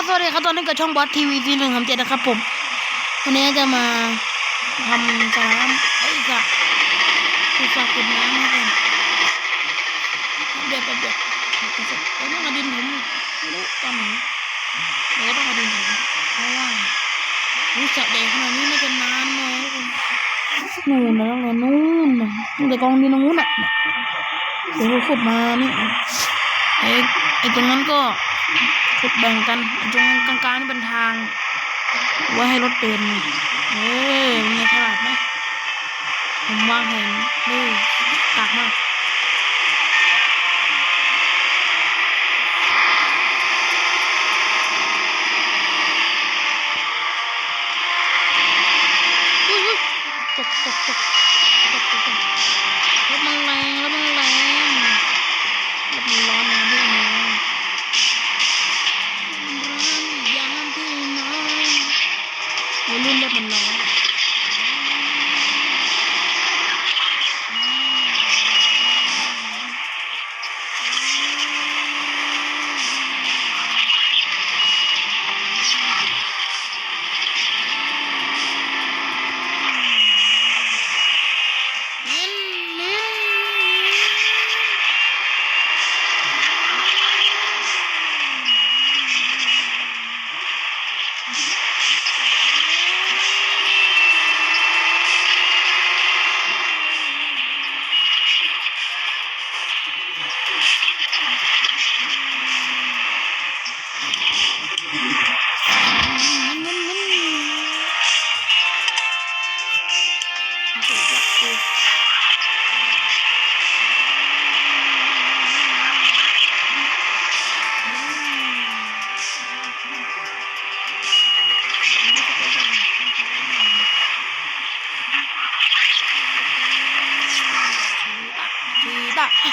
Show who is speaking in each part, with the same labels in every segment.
Speaker 1: ครับสวัสดีครับตอนนี้กับช่องบอสทีวีซีหนึ่งทำเจ็ดนะครับผมวันนี้จะมาทำสรน้ำไอ้ยสระคือสระเก็บน้ำให้กันเดี๋ยวแป๊บเดียวเดี๋ยวต้องมาดินผมไม่รู้ตอนไหนเดี๋ยวต้องมาดินผมเพราะว่ารู้สระแดงขนาดนี้น่าจะนานหน่อยทุกคนนู่นนะตั้งนู่นนะตั้งแต่กองดินตรงนู้นอะเดี๋ยวขุดมานี่ไอ้ไอ้ตรงนั้นก็ ขุดแบ่งกันตรงกลางๆนี่เป็นทาง ไว้ให้รถเดินเออมีฉลาดไหมผมวางแผนนี่กากมากอุ๊ยอุ๊ยตกตกตกตกตกตกรถมันแรงรถมันแรงรถมันร้อน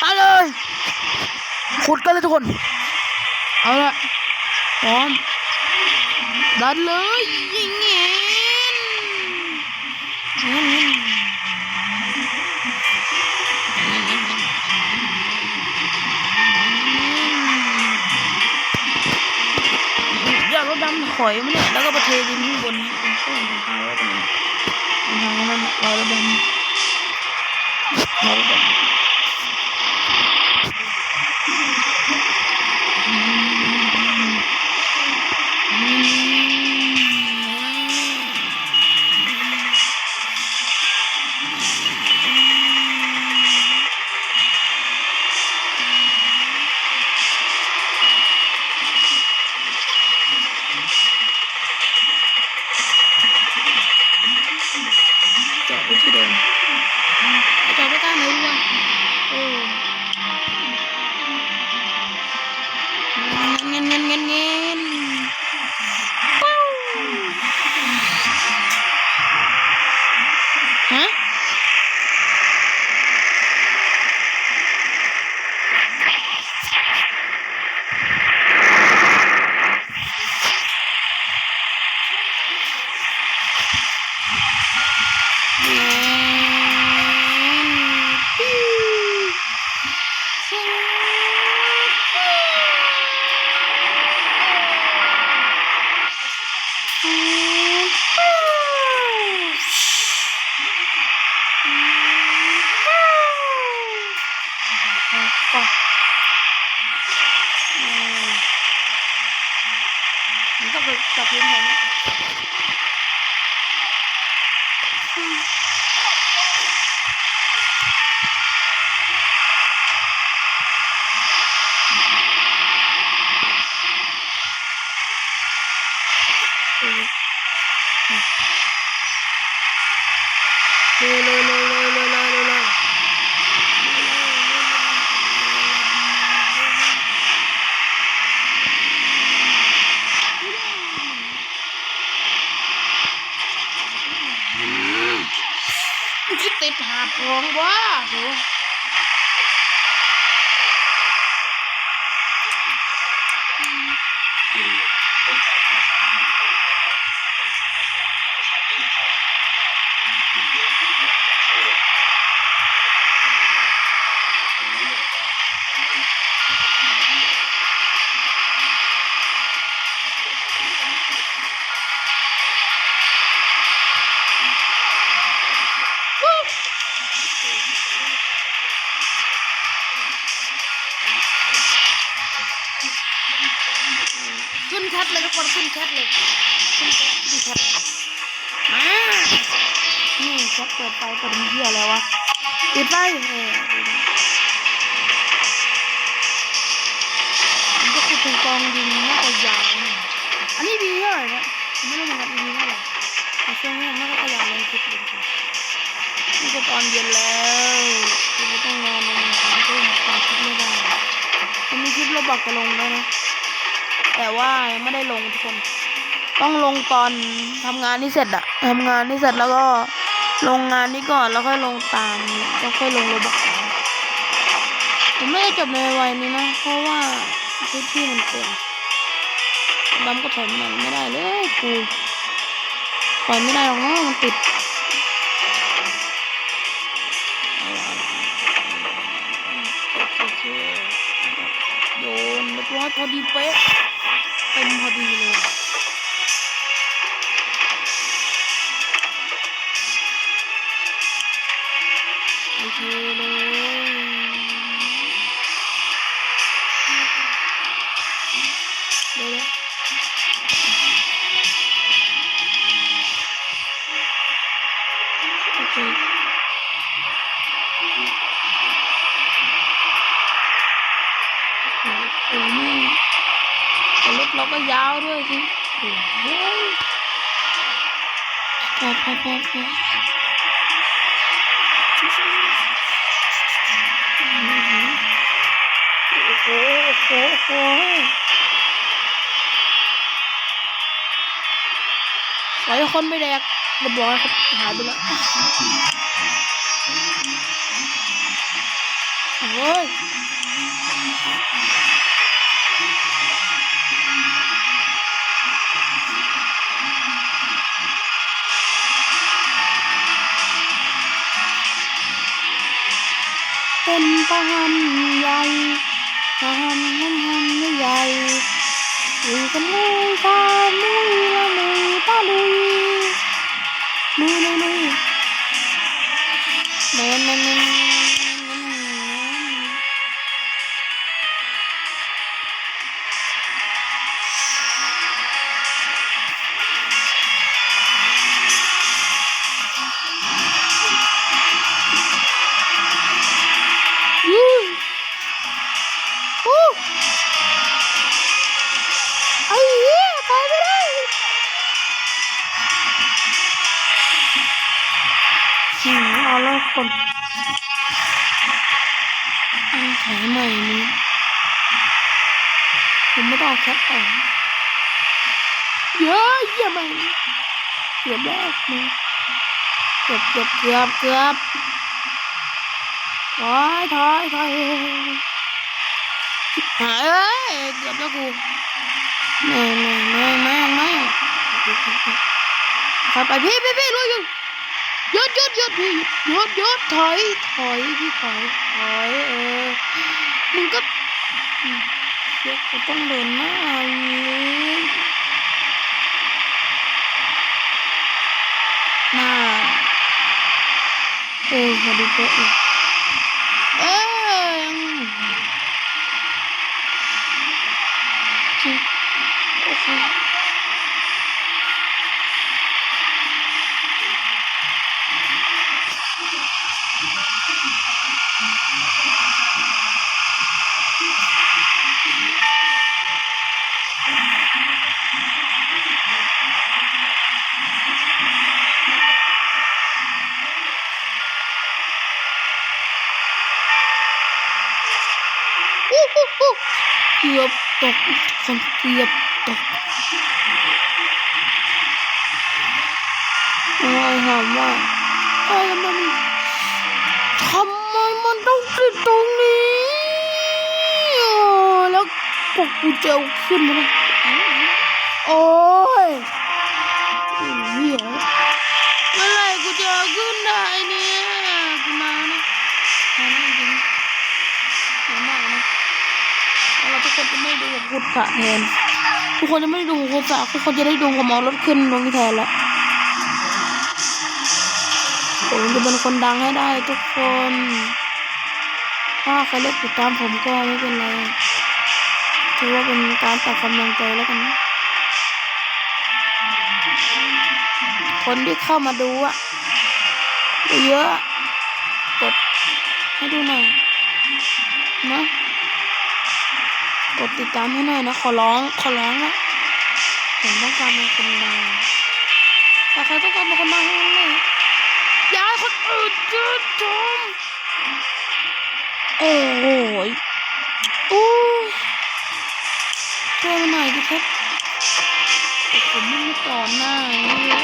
Speaker 1: เอาเลยขุดกันเลยทุกคน เอาละพร้อมดันเลยยิงเงี้ยอย่ หอยมันเนี่ยแล้วก็ประเทดินข้างบนนี้เป็นตู้เป็นทางไว้ตรงนี้นทางนั้นเราระดมเราระดม ขึ้นแคทเลยทุกคนขึ้นแคทเลยขึ้นแคทขึ้นแคทมานี่แคทเปิดไฟเปิดเหี้ยอะไรวะปิดไฟเออดีนะมันก็คือเป็นกองดินน่าจะยาวอันนี้ดีเท่าไหร่นะผมไม่รู้เหมือนกันดีเท่าไหร่แต่ช่วงนี้ผมไม่ก็ขยันเลยคลิปเลยนี่ก็ตอนเย็นแล้วผมก็ต้องนอนนอนสามทุ่มตามคลิปไม่ได้ผมมีคลิปเราบอกจะลงแล้วนะ แต่ว่ายังไม่ได้ลงทุกคน ต้องลงตอนทำงานที่เสร็จอะทำงานที่เสร็จแล้วก็ลงงานนี้ก่อนแล้วค่อยลงตามแล้วค่อยลงโรบอกผมไม่ได้จบในวัยนี้นะ เพราะว่าพื้นที่มันเปลี่ยนดำก็ถอยมันไม่ได้เลยกูถอยไม่ได้หรอกเนาะมันติดโอเคโยนเรียบร้อยพอดีเป๊ะ เต็มพอดี แต่รถเราก็ยาวด้วยสิโอ้โหพอพอพอพอโอ้โหโอ้โหโอ้โหปล่อยให้คนไม่แดกเรียบร้อยครับหายไปแล้วโอ้ย ป็หันใหญ่ทหารทหารใหญ่อยู่กันเลยตาลุยละลุยตาลุยลุยลุยลุยแมนแมนแมนแมน ไอ้เหี้ยไปไม่ได้อืมเอาแล้วคนอาถอยใหม่นี้ผมไม่ต้องแคปออกเยอะเยี่ยมเยเกือบแล้วมึงเกือบเกือบเกือบเกือบถอยถอยถอย หายเอ้ยเกือบแล้วกูแม่งแม่งแม่งแม่งแม่งถอยไปพี่พี่พี่ลุยอยู่หยุดหยุดหยุดพี่หยุดหยุดถอยถอยพี่ถอยถอยเออมึงก็เดี๋ยวกูต้องเดินหน้าเลยหน้าเออพอดีเป๊ะเลย เกือบตกคนเกือบตกโอ้ยถามว่าไอ้ยมันทำไมมันต้องติดตรงนี้แล้วปกกูเจลขึ้นมาโอ้ยเหี้ยเมื่อไรกูจะขึ้นได้ คนจะไม่ดูพุดสะแทน ทุกคนจะไม่ดูขุดสะทุกคนจะได้ดูผมเอารถขึ้นตรงนี้แทนและผมจะเป็นคนดังให้ได้ทุกคน ถ้าใครเล่กติดตามผมก็ไม่เป็นไร ถือว่าเป็นการตัดกำลังใจแล้วกันคนที่เข้ามาดูอะเยอะ กดให้ดูหน่อยนะ กดติดตามให้หน่อยนะ ขอร้อง ขอร้องนะผมต้องการเป็นคนดังแต่ใครต้องการเป็นคนดังเลยอย่าให้คนอื่นเจอชมโอ้โหยอู้ช่วยมหน่อยดิเพชรแต่ผมไม่ต่อหน้าเลย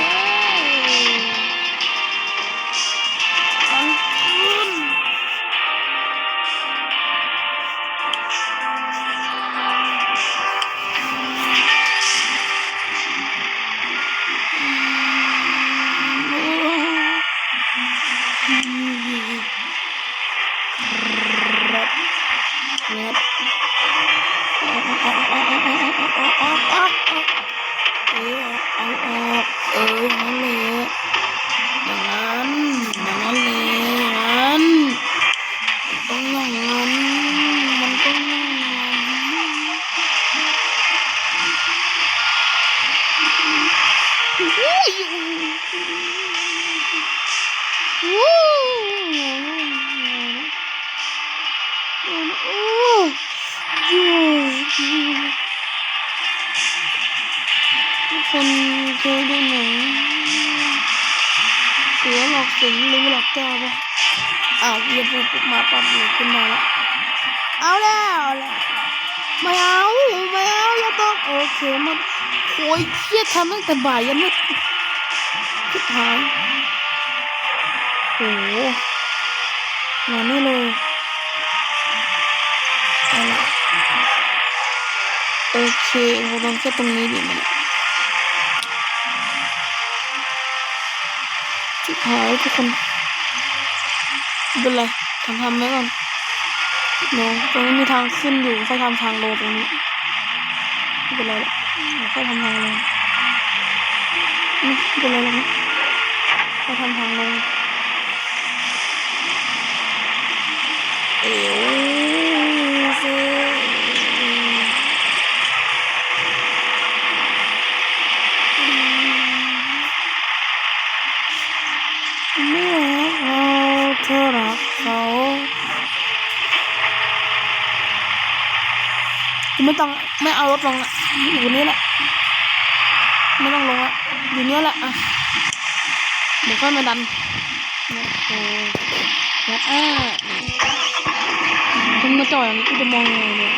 Speaker 1: ทุกคนเคยดูหนังเสือหลอกสิงรู้หลอกเจ้าปะอ้าวเรียบูปุ๊บมาปั๊บเลยขึ้นมาแล้วเอาแล้วเอาแล้วไม่เอาไม่เอาอย่าต้องโอเคมันโอ้ยเครียดทำตั้งแต่บ่ายยันมืดสุดท้ายโหมานี่เลย โอเคเราลองแค่ตรงนี้ดิมันสุดท้ายทุกคนเป็นไรทำทำไว้ก่อนเนาะตรงนี้มีทางขึ้นอยู่ค่อยทำทางลงตรงนี้ไม่เป็นไรหรอกค่อยทำทางลงไม่เป็นไรหรอกค่อยทำทางลงเอวสิเมื่อเราเธอรักเขา ไม่ต้องไม่เอารถลงละอยู่นี่แหละไม่ต้องลงละอยู่เนี้ยแหละอะเดี๋ยวค่อยมาดันโอ้แล้วอะคุณมาจ่อยอย่างนี้กูจะมองยังไงเนี่ย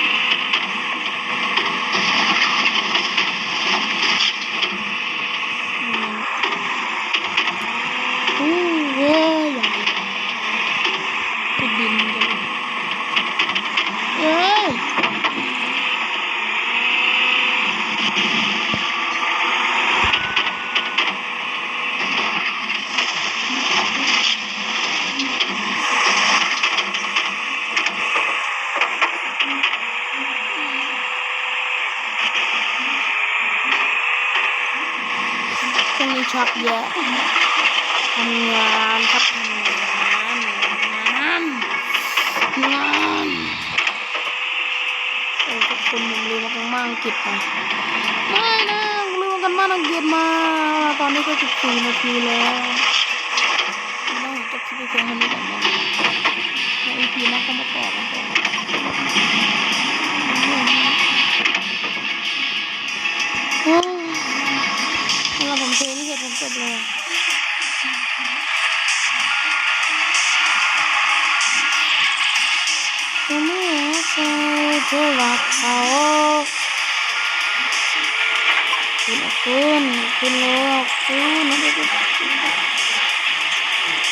Speaker 1: อืมโอ้ยใหญ่ติดดินกันเลยเอ้ย ช่วงนี้ชักเยอะทำงานครับทำงานงานงานโอ้ทุกคนผมลืมกันมากอังกฤษนะไม่นะลืมกันมากอังกฤษมา ตอนนี้ก็สิบสี่นาทีแล้วไม่ต้องจบคลิปไปเพียงเท่นี้ก่อนนะแล้วอีพีหน้าก็มาต่อกันต่อ abla. Tamam, dolap kau. Kulakun, kulakun, ada di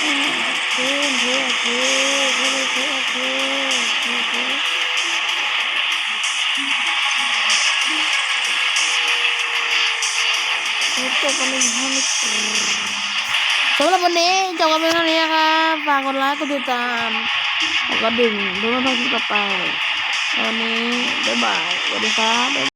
Speaker 1: Kulakun, kulakun, kulakun, kulakun. จบกันในห้องสำหรับวันนี้จบกันเป็นเท่านี้นะครับฝากกดไลค์กดติดตามก็ดึงดูน้องๆคลิต่อไปวันนี้บ๊ายบายสวัสดีครับ